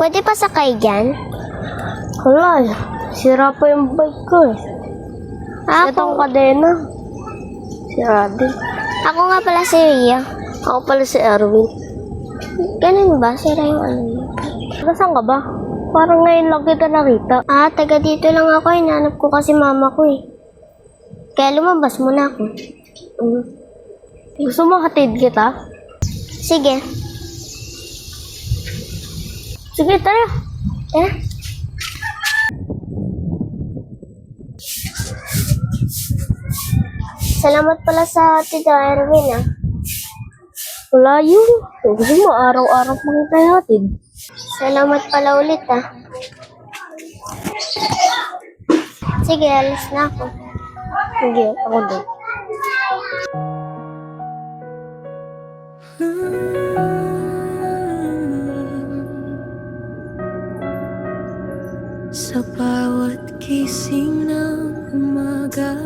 Pwede pa sakay dyan? Wala. Sira pa yung bike ko eh. Itong kadena. Sira din. Ako nga pala si Ria. Ako pala si Erwin. Ganun ba? Sira yung ano mo. Nasaan ka ba? Parang ngayon lang kita nakita. Ah, taga dito lang ako. Hinanap ko kasi mama ko eh. Kaya lumabas muna ako. Mm. Gusto mo hatid kita? Sige. Sige, tara. Tara. Salamat pala sa Tito Erwin ah. Wala yun. Gusto mo araw-araw pang hatid. Salamat pala ulit ah. Sige, alis na ako. Sige, ako din. Sa bawat gising ng umaga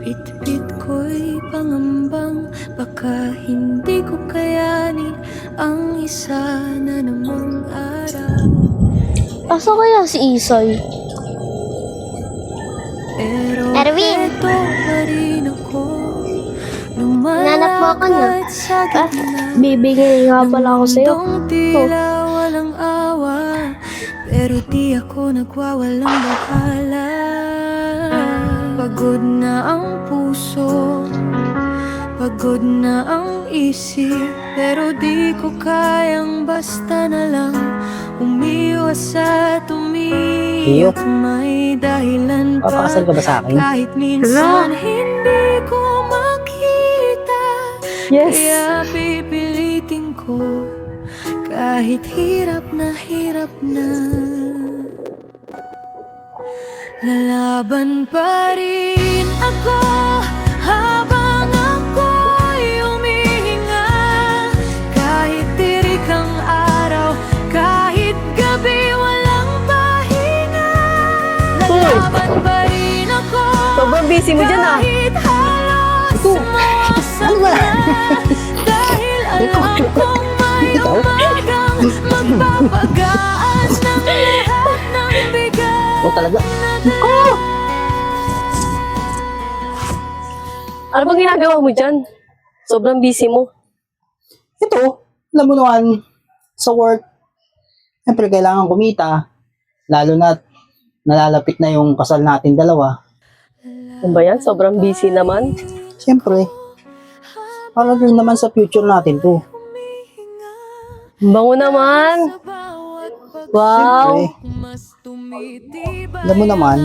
Bit-bit ko'y pangambang Baka hindi ko kayanin Ang isa na namang araw Asa kaya si Isay? Pero Nanap mo ako, sa Ah, bibigay nga pala ako sa'yo. Awa Pero di ako nagwawalang bahala. Pagod na ang puso Pagod na ang isip Pero di ko kayang basta na lang Umiwas at Iyo. umiyak May dahilan pa Papakasal ka ba sa akin? Kahit minsan hindi ko makita Yes! kaya pipilitin ko kahit hirap na hirap na Lalaban pa rin ako habang Ako Sobrang busy mo dyan ah! sumasama Ano ba? Dahil alam kong may umagang Magpapagaan ng lahat ng bigat Oo talaga. Ano bang ginagawa mo dyan? Sobrang busy mo. Ito, alam mo naman, sa work, siyempre kailangan kumita. Lalo na nalalapit na yung kasal natin dalawa. Ano ba yan? Sobrang busy naman. Siyempre, para rin naman sa future natin to. Ang Bango naman. Wow. Siyempre, alam mo naman,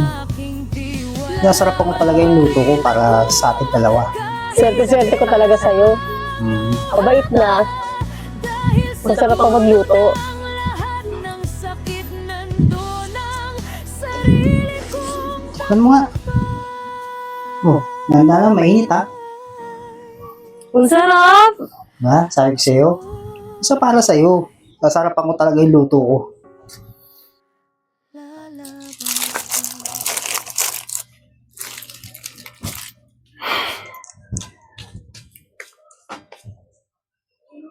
nasarap ako talaga yung luto ko para sa atin dalawa. Swerte-swerte ko talaga sa'yo. Hmm. Mabait na. Masarap pa magluto. Alam mo nga. Oh, nandang lang, mainit ha. Ang sarap! Ba, sabi ko sa'yo. Isa para sa'yo. Sasarapan ko talaga yung luto ko.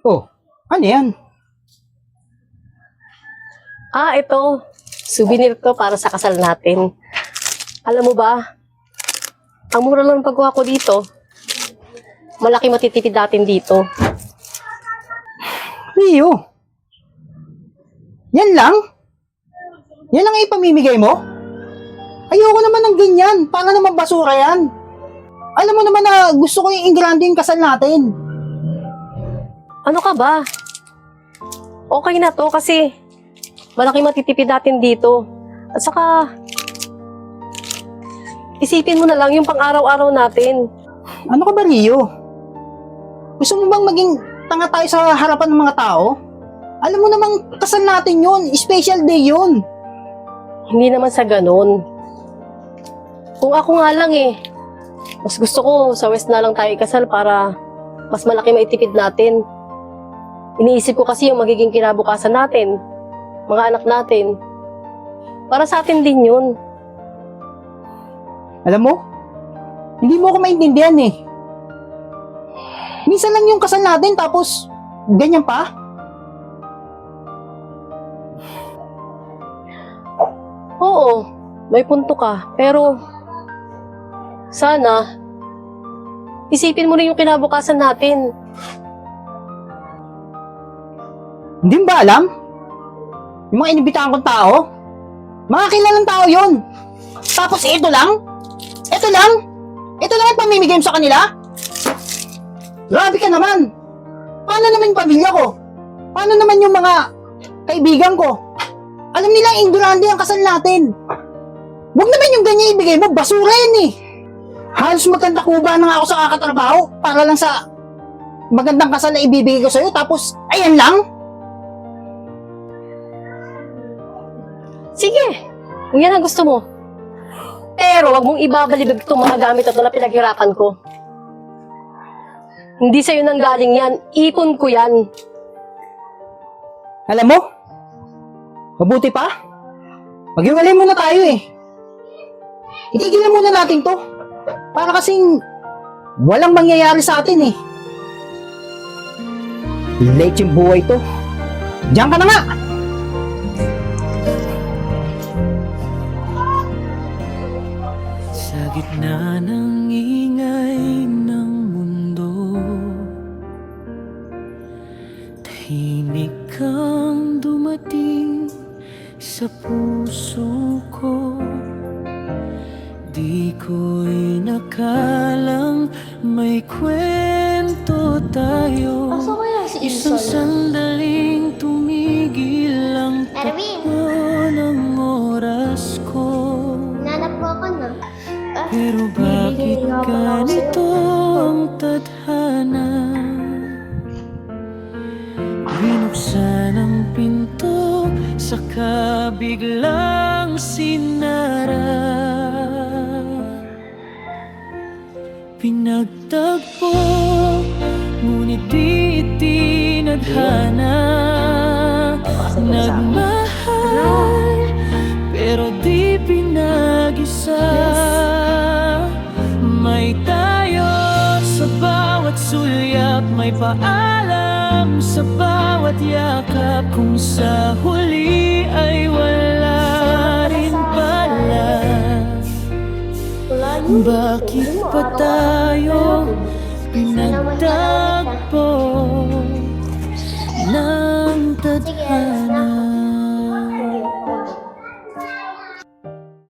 Oh, ano yan? Ah, ito. Souvenir to para sa kasal natin. Alam mo ba, ang mura lang ng pagkuha ko dito. Malaki matitipid natin dito. Rio? Yan lang? Yan lang ipamimigay mo? Ayoko naman ng ganyan. Para naman basura yan. Alam mo naman na gusto ko yung ingrande yung kasal natin. Ano ka ba? Okay na to kasi malaki matitipid natin dito. At saka, isipin mo na lang yung pang-araw-araw natin. Ano ka ba, Rio? Gusto mo bang maging tanga tayo sa harapan ng mga tao? Alam mo namang kasal natin yun. Special day yun. Hindi naman sa ganun. Kung ako nga lang eh, mas gusto ko sa West na lang tayo ikasal para mas malaki maitipid natin. Iniisip ko kasi yung magiging kinabukasan natin, mga anak natin. Para sa atin din yun. Alam mo, Hindi mo ako maintindihan eh. Minsan lang yung kasal natin tapos ganyan pa? Oo, may punto ka. Pero, sana, isipin mo rin yung kinabukasan natin. Hindi mo ba alam? Yung mga inibitahan kong tao? Mga kilalang tao yon. Tapos ito lang? Lang? Ito lang ang pamimigay mo sa kanila? Grabe ka naman! Paano naman yung pamilya ko? Paano naman yung mga kaibigan ko? Alam nilang ignorante ang kasal natin. Huwag naman yung ganyan ibigay mo, basura yan eh. Halos maganda kuba na nga ako sa kakatrabaho para lang sa magandang kasal na ibibigay ko sa'yo tapos ayan lang? Sige, kung yan ang gusto mo. Pero wag mong ibabalibig itong mga gamit na ito na pinaghirapan ko. Hindi sa'yo nang galing yan. Ipon ko yan. Alam mo, mabuti pa. Maghiwalay muna tayo eh. Itigilan muna natin to. Para kasing walang mangyayari sa atin eh. Late yung buhay to. Diyan ka na nga! Sa gitna ng ingay ng mundo Tahimik kang dumating sa puso ko Di ko inakalang may kwento tayo Asa kaya si Isang Isol? sandaling tumigil ang Erwin, Pero bakit ganito ang tadhana? Binuksan ang pinto, saka biglang sinara sulyap May paalam sa bawat yakap Kung sa huli ay wala rin pala. Bakit pa tayo pinagtagpo ng tadhana?